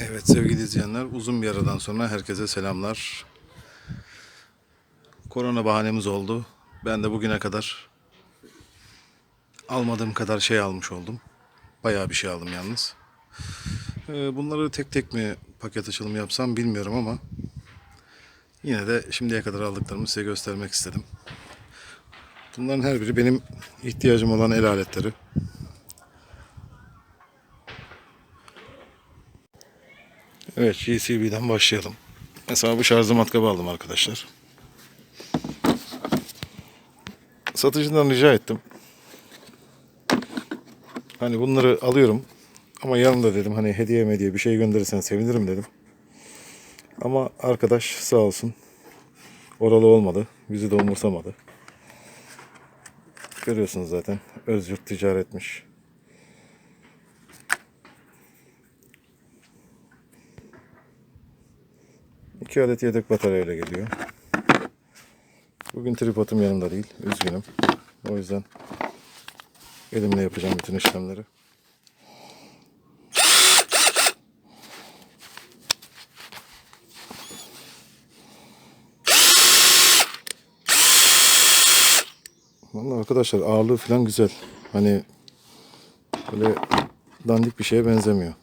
Evet sevgili izleyenler uzun bir aradan sonra herkese selamlar. Korona bahanemiz oldu. Ben de bugüne kadar almadığım kadar şey almış oldum. Bayağı bir şey aldım yalnız. Ee, Bunları tek tek mi paket açılımı yapsam bilmiyorum ama yine de şimdiye kadar aldıklarımı size göstermek istedim. Bunların her biri benim ihtiyacım olan el aletleri. Evet GCB'den başlayalım. Mesela bu şarjlı matkabı aldım arkadaşlar. Satıcıdan rica ettim. Hani bunları alıyorum. Ama yanında dedim hani hediye hediye bir şey gönderirsen sevinirim dedim. Ama arkadaş sağ olsun. Oralı olmadı. Bizi de umursamadı. Görüyorsunuz zaten. Özgür ticaretmiş. İki adet yedek bataryayla geliyor. Bugün tripodum yanımda değil. Üzgünüm. O yüzden elimle yapacağım bütün işlemleri. Vallahi arkadaşlar ağırlığı falan güzel. Hani böyle dandik bir şeye benzemiyor.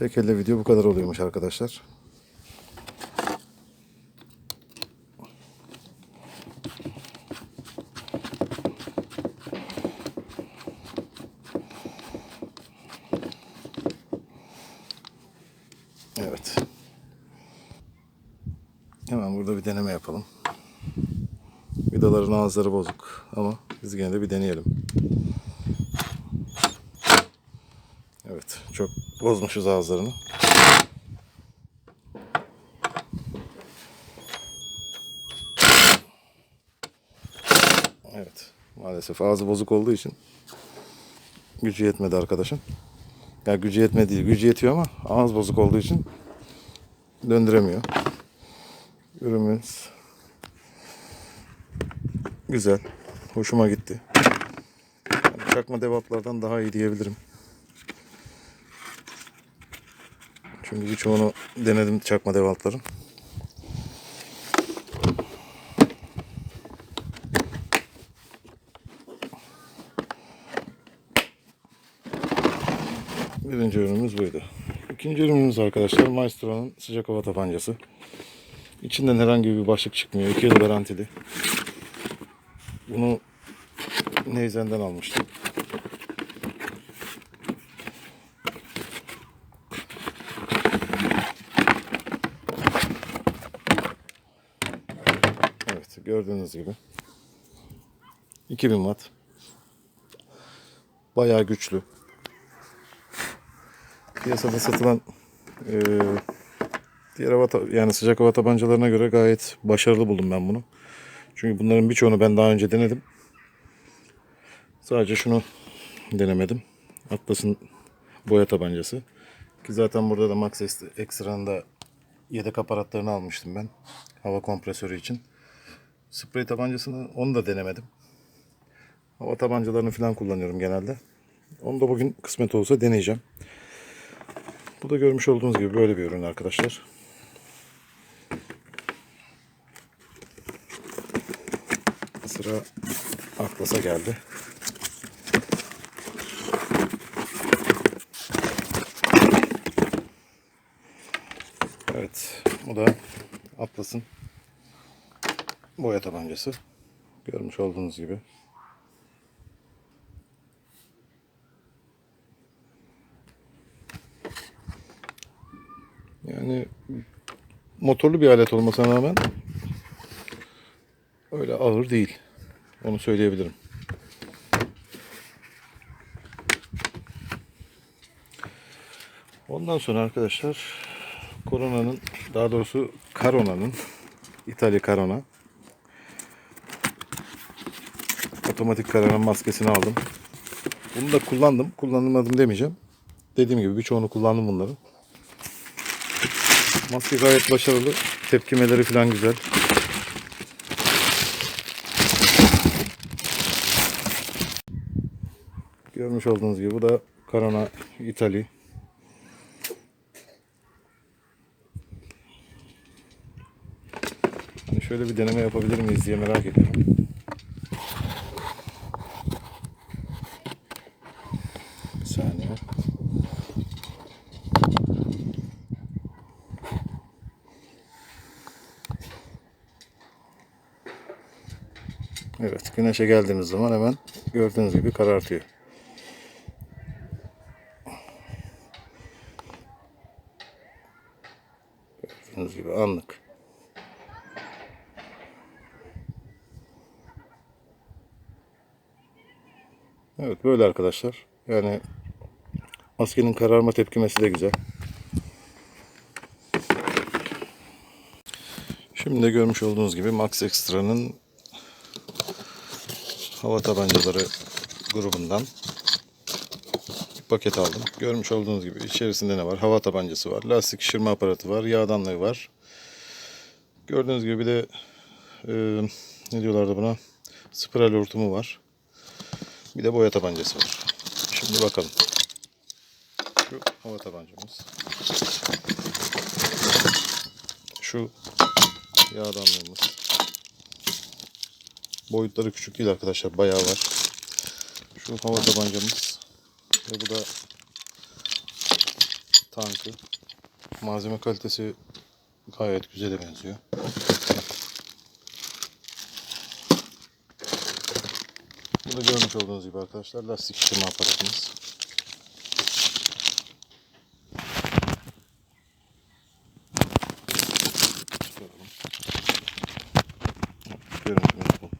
Tek elle video bu kadar oluyormuş arkadaşlar. Evet. Hemen burada bir deneme yapalım. Vidaların ağızları bozuk ama biz gene de bir deneyelim. Evet, çok bozmuşuz ağızlarını. Evet, maalesef ağzı bozuk olduğu için gücü yetmedi arkadaşın. Ya gücü yetmedi gücü yetiyor ama ağız bozuk olduğu için döndüremiyor. Ürünümüz güzel, hoşuma gitti. Yani çakma devaplardan daha iyi diyebilirim. Çünkü birçoğunu denedim çakma devantların. Birinci ürünümüz buydu. İkinci ürünümüz arkadaşlar Maestro'nun sıcak hava tabancası. İçinden herhangi bir başlık çıkmıyor. 2 yıl garantili. Bunu Neyzen'den almıştım. Evet gördüğünüz gibi. 2000 watt. Bayağı güçlü. Piyasada satılan eee diğer hava yani sıcak hava tabancalarına göre gayet başarılı buldum ben bunu. Çünkü bunların birçoğunu ben daha önce denedim. Sadece şunu denemedim. Atlas'ın boya tabancası. Ki zaten burada da Max Extra'nın da yedek aparatlarını almıştım ben. Hava kompresörü için Sprey tabancasını onu da denemedim. Hava tabancalarını falan kullanıyorum genelde. Onu da bugün kısmet olsa deneyeceğim. Bu da görmüş olduğunuz gibi böyle bir ürün arkadaşlar. Sıra Atlas'a geldi. Evet, bu da Atlas'ın boya tabancası. Görmüş olduğunuz gibi. Yani motorlu bir alet olmasına rağmen öyle ağır değil. Onu söyleyebilirim. Ondan sonra arkadaşlar Corona'nın daha doğrusu Carona'nın İtalya Carona otomatik kararan maskesini aldım. Bunu da kullandım. Kullanmadım demeyeceğim. Dediğim gibi birçoğunu kullandım bunların. Maske gayet başarılı. Tepkimeleri falan güzel. Görmüş olduğunuz gibi bu da Carona İtali. Hani şöyle bir deneme yapabilir miyiz diye merak ediyorum. Bir saniye. Evet, güneşe geldiğimiz zaman hemen gördüğünüz gibi karartıyor. Gördüğünüz gibi anlık. Evet böyle arkadaşlar. Yani maskenin kararma tepkimesi de güzel. Şimdi de görmüş olduğunuz gibi Max Extra'nın hava tabancaları grubundan paket aldım. Görmüş olduğunuz gibi içerisinde ne var? Hava tabancası var, lastik şişirme aparatı var, yağdanlığı var. Gördüğünüz gibi bir de e, ne diyorlardı buna? Spiral hortumu var. Bir de boya tabancası var. Şimdi bakalım. Şu hava tabancamız. Şu yağdanlığımız. Boyutları küçük değil arkadaşlar. Bayağı var. Şu hava tabancamız. Ve bu da tankı. Malzeme kalitesi gayet güzele benziyor. Bu da görmüş olduğunuz gibi arkadaşlar lastik şişirme aparatımız. Görüntümüz bu.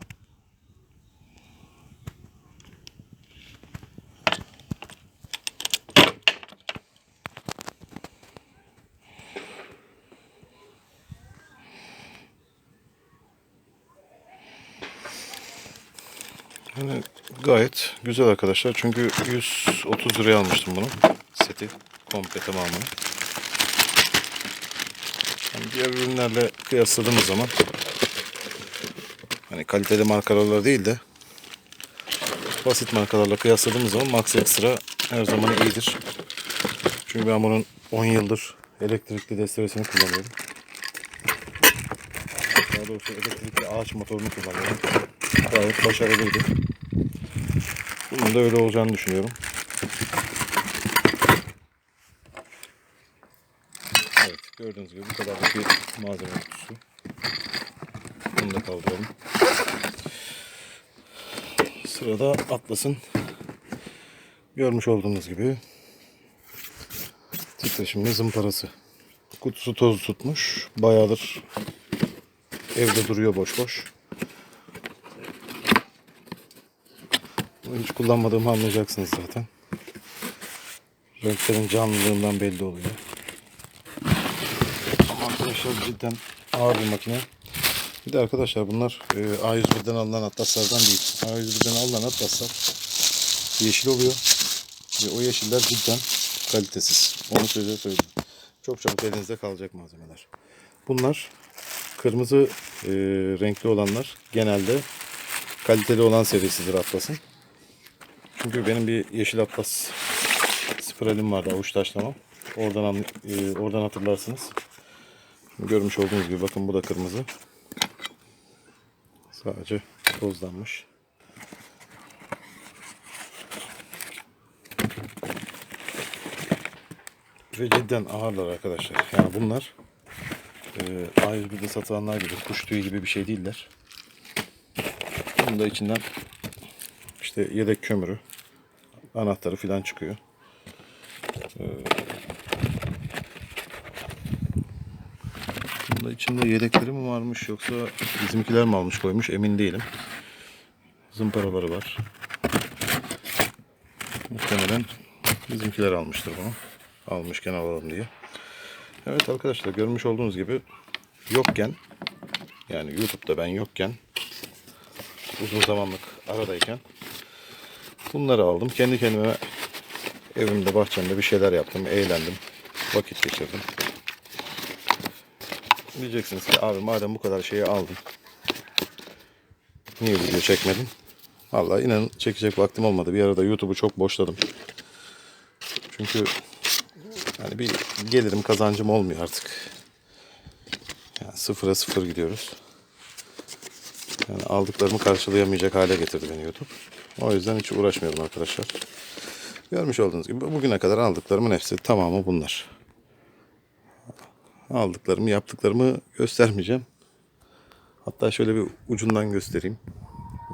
Yani gayet güzel arkadaşlar. Çünkü 130 liraya almıştım bunu. Seti komple tamamını. Yani diğer ürünlerle kıyasladığımız zaman hani kaliteli markalarla değil de basit markalarla kıyasladığımız zaman Max Extra her zaman iyidir. Çünkü ben bunun 10 yıldır elektrikli desteresini kullanıyorum. Daha doğrusu elektrikli ağaç motorunu kullanıyorum. Gayet başarılıydı. Bunun da öyle olacağını düşünüyorum. Evet gördüğünüz gibi bu kadarlık bir malzeme kutusu. Bunu da kaldıralım. Sırada Atlas'ın görmüş olduğunuz gibi titreşimli zımparası. Kutusu toz tutmuş. Bayağıdır evde duruyor boş boş. Hiç kullanmadığımı anlayacaksınız zaten. Renklerin canlılığından belli oluyor. Ama arkadaşlar cidden ağır bir makine. Bir de arkadaşlar bunlar e, A101'den alınan atlaslardan değil. A101'den alınan atlaslar yeşil oluyor. Ve o yeşiller cidden kalitesiz. Onu size söyleyeyim. Çok çabuk elinizde kalacak malzemeler. Bunlar kırmızı e, renkli olanlar genelde kaliteli olan serisidir Atlas'ın. Çünkü benim bir yeşil Atlas spiralim vardı avuç taşlama. Oradan an- e, oradan hatırlarsınız. Görmüş olduğunuz gibi bakın bu da kırmızı. Sadece tozlanmış. Ve cidden ağırlar arkadaşlar. Yani bunlar e, A101'de satılanlar gibi kuş tüyü gibi bir şey değiller. Bunun da içinden işte yedek kömürü, anahtarı filan çıkıyor. Ee, Bunda içinde yedekleri mi varmış yoksa bizimkiler mi almış koymuş emin değilim. Zımparaları var. Muhtemelen bizimkiler almıştır bunu. Almışken alalım diye. Evet arkadaşlar görmüş olduğunuz gibi yokken yani YouTube'da ben yokken uzun zamanlık aradayken bunları aldım. Kendi kendime evimde bahçemde bir şeyler yaptım. Eğlendim. Vakit geçirdim. Diyeceksiniz ki abi madem bu kadar şeyi aldın. Niye video çekmedin? Vallahi inan çekecek vaktim olmadı. Bir arada YouTube'u çok boşladım. Çünkü yani bir gelirim kazancım olmuyor artık. Yani sıfıra sıfır gidiyoruz. Yani aldıklarımı karşılayamayacak hale getirdi beni YouTube. O yüzden hiç uğraşmıyorum arkadaşlar. Görmüş olduğunuz gibi bugüne kadar aldıklarımın hepsi tamamı bunlar. Aldıklarımı, yaptıklarımı göstermeyeceğim. Hatta şöyle bir ucundan göstereyim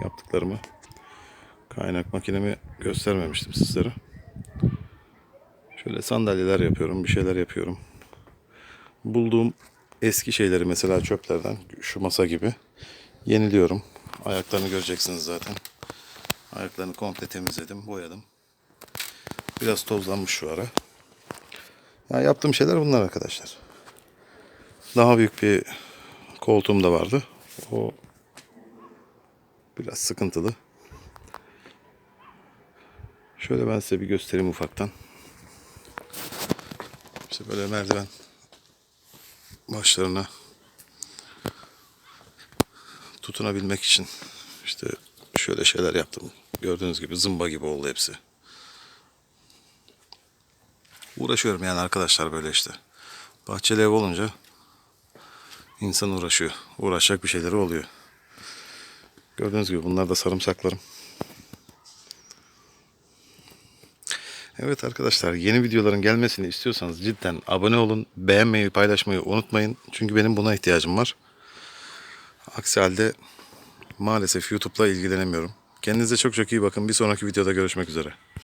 yaptıklarımı. Kaynak makinemi göstermemiştim sizlere. Şöyle sandalyeler yapıyorum, bir şeyler yapıyorum. Bulduğum eski şeyleri mesela çöplerden şu masa gibi yeniliyorum. Ayaklarını göreceksiniz zaten. Ayaklarını komple temizledim, boyadım. Biraz tozlanmış şu ara. Yani yaptığım şeyler bunlar arkadaşlar. Daha büyük bir koltuğum da vardı. O biraz sıkıntılı. Şöyle ben size bir göstereyim ufaktan. İşte böyle merdiven başlarına tutunabilmek için işte şöyle şeyler yaptım. Gördüğünüz gibi zımba gibi oldu hepsi. Uğraşıyorum yani arkadaşlar böyle işte. Bahçeli ev olunca insan uğraşıyor. Uğraşacak bir şeyleri oluyor. Gördüğünüz gibi bunlar da sarımsaklarım. Evet arkadaşlar yeni videoların gelmesini istiyorsanız cidden abone olun. Beğenmeyi, paylaşmayı unutmayın. Çünkü benim buna ihtiyacım var. Aksi halde maalesef YouTube'la ilgilenemiyorum. Kendinize çok çok iyi bakın. Bir sonraki videoda görüşmek üzere.